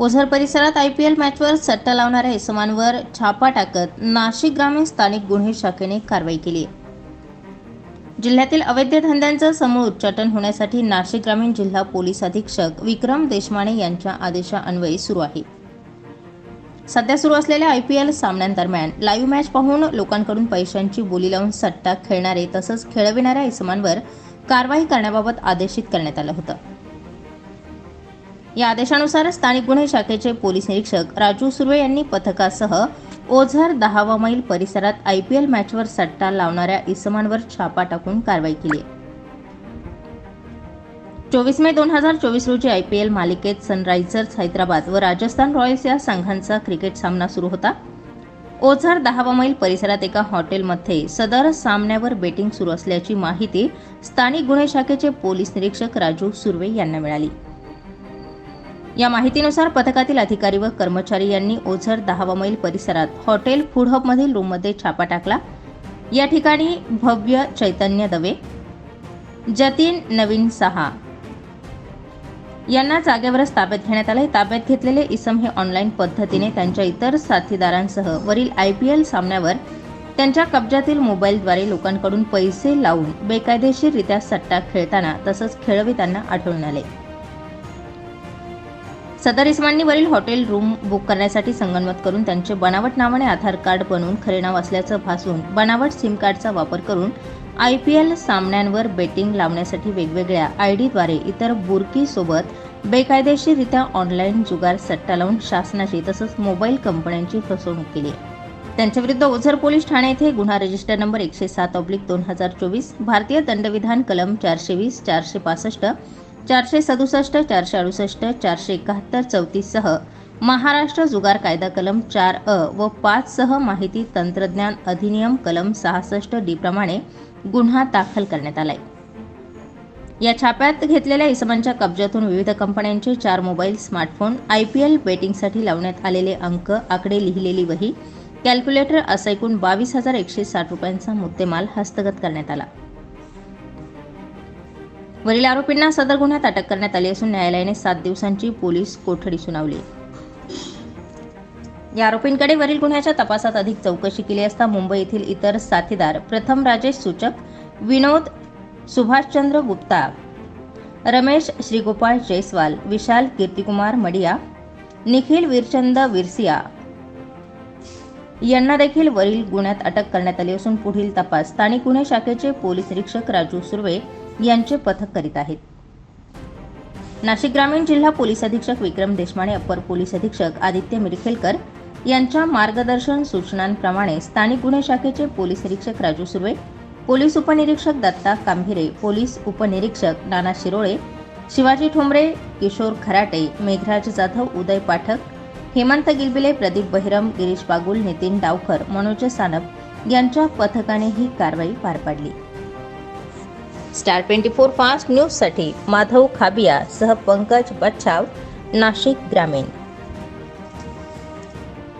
ओझर परिसरात I P L मॅचवर सट्टा लावणाऱ्या इसमांवर छापा टाकत नाशिक ग्रामीण स्थानिक गुन्हे शाखेने कारवाई केली. जिल्ह्यातील अवैध धंद्यांचं समूळ उच्चाटन होण्यासाठी नाशिक ग्रामीण जिल्हा पोलीस अधीक्षक विक्रम देशमाने यांच्या आदेशान्वये सुरू आहे. सध्या सुरू असलेल्या आय पी एल सामन्यांदरम्यान लाईव्ह मॅच पाहून लोकांकडून पैशांची बोली लावून सट्टा खेळणारे तसंच खेळविणाऱ्या इसमांवर कारवाई करण्याबाबत आदेशित करण्यात आलं होतं. या आदेशानुसार स्थानिक गुन्हे शाखेचे पोलीस निरीक्षक राजू सुर्वे यांनी पथकासह ओझर दहावा मैल परिसरात आय पी एल मॅचवर सट्टा लावणाऱ्या इसमांवर छापा टाकून कारवाई केली चोवीस मे दोन हजार चोवीस रोजी आय पी एल मालिकेत सनरायझर्स हैदराबाद व राजस्थान रॉयल्स या संघांचा क्रिकेट सामना सुरू होता. ओझर दहावा मैल परिसरात एका हॉटेलमध्ये सदर सामन्यावर बेटिंग सुरू असल्याची माहिती स्थानिक गुन्हे शाखेचे पोलीस निरीक्षक राजू सुर्वे यांना मिळाली. या माहितीनुसार पथकातील अधिकारी व कर्मचारी यांनी ओझर दहावा मैल परिसरात हॉटेल फूड हबमधील रूममध्ये छापा टाकला. या ठिकाणी भव्य चैतन्य दवे जतीन नवीन सहा यांना जागेवरच ताब्यात घेण्यात आले ताब्यात घेतलेले इसम हे ऑनलाईन पद्धतीने त्यांच्या इतर साथीदारांसह वरील आय पी एल सामन्यावर त्यांच्या कब्जातील मोबाईलद्वारे लोकांकडून पैसे लावून बेकायदेशीररित्या सट्टा खेळताना तसंच खेळवितांना आढळून आले. सदर इसमांनीवरील हॉटेल रूम बुक करण्यासाठी संगनमत करून त्यांचे बनावट नावाने आधार कार्ड बनवून खरे नाव असल्याचं भासून बनावट सिम कार्डचा वापर करून आय पी एल सामन्यांवर बेटिंग लावण्यासाठी वेगवेगळ्या आय डीद्वारे इतर बुरकीसोबत बेकायदेशीररित्या ऑनलाईन जुगार सट्टा लावून शासनाची तसंच मोबाईल कंपन्यांची फसवणूक केली. त्यांच्याविरुद्ध ओझर पोलीस ठाणे येथे गुन्हा रजिस्टर नंबर एकशे सात ऑब्लिक दोन हजार चोवीस भारतीय दंडविधान कलम चारशे वीस चारशे पासष्ट चारशे सदुसष्ट चारशे अडुसष्ट चारशे एकाहत्तर चौतीससह महाराष्ट्र जुगार कायदा कलम चार अ व पाच सह माहिती तंत्रज्ञान अधिनियम कलम सहासष्ट डी प्रमाणे गुन्हा दाखल करण्यात आलाय. या छाप्यात घेतलेल्या इसमांच्या कब्जातून विविध कंपन्यांचे चार mobile smartphone I P L बेटिंगसाठी लावण्यात आलेले अंक आकडे लिहिलेली वही कॅल्क्युलेटर असा एकूण बावीस हजार एकशे साठ रुपयांचा मुद्देमाल हस्तगत करण्यात आला. वरील आरोपींना सदर गुन्ह्यात अटक करण्यात आली असून न्यायालयाने सात दिवसांची पोलीस कोठडी सुनावली. या आरोपींकडे वरील गुन्ह्याच्या तपासात अधिक चौकशी केली असता मुंबई येथील इतर साथीदार प्रथम राजेश सूचक विनोद सुभाषचंद्र गुप्ता रमेश श्रीगोपाळ जयस्वाल विशाल कीर्तिकुमार मडिया निखिल वीरचंद विरसिया यांना देखील वरील गुन्ह्यात अटक करण्यात आली असून पुढील तपास स्थानिक गुन्हे शाखेचे पोलीस निरीक्षक राजू सुर्वे यांचे पथक करीत आहेत. नाशिक ग्रामीण जिल्हा पोलीस अधीक्षक विक्रम देशमाने अपर पोलीस अधीक्षक आदित्य मिरखेलकर यांच्या मार्गदर्शन सूचनांप्रमाणे स्थानिक गुन्हे शाखेचे पोलीस निरीक्षक राजू सुर्वे पोलीस उपनिरीक्षक दत्ता कांभिरे पोलीस उपनिरीक्षक नाना शिरोळे शिवाजी ठोंबरे किशोर खराटे मेघराज जाधव उदय पाठक हेमंत गिलबिले प्रदीप बहिरम गिरीश बागुल नितीन डावकर मनोज सानप यांच्या पथकाने ही कारवाई पार पाडली. स्टार ट्वेंटी फोर फास्ट न्यूजसाठी माधव खाबिया सह पंकज बच्छाव नाशिक ग्रामीण.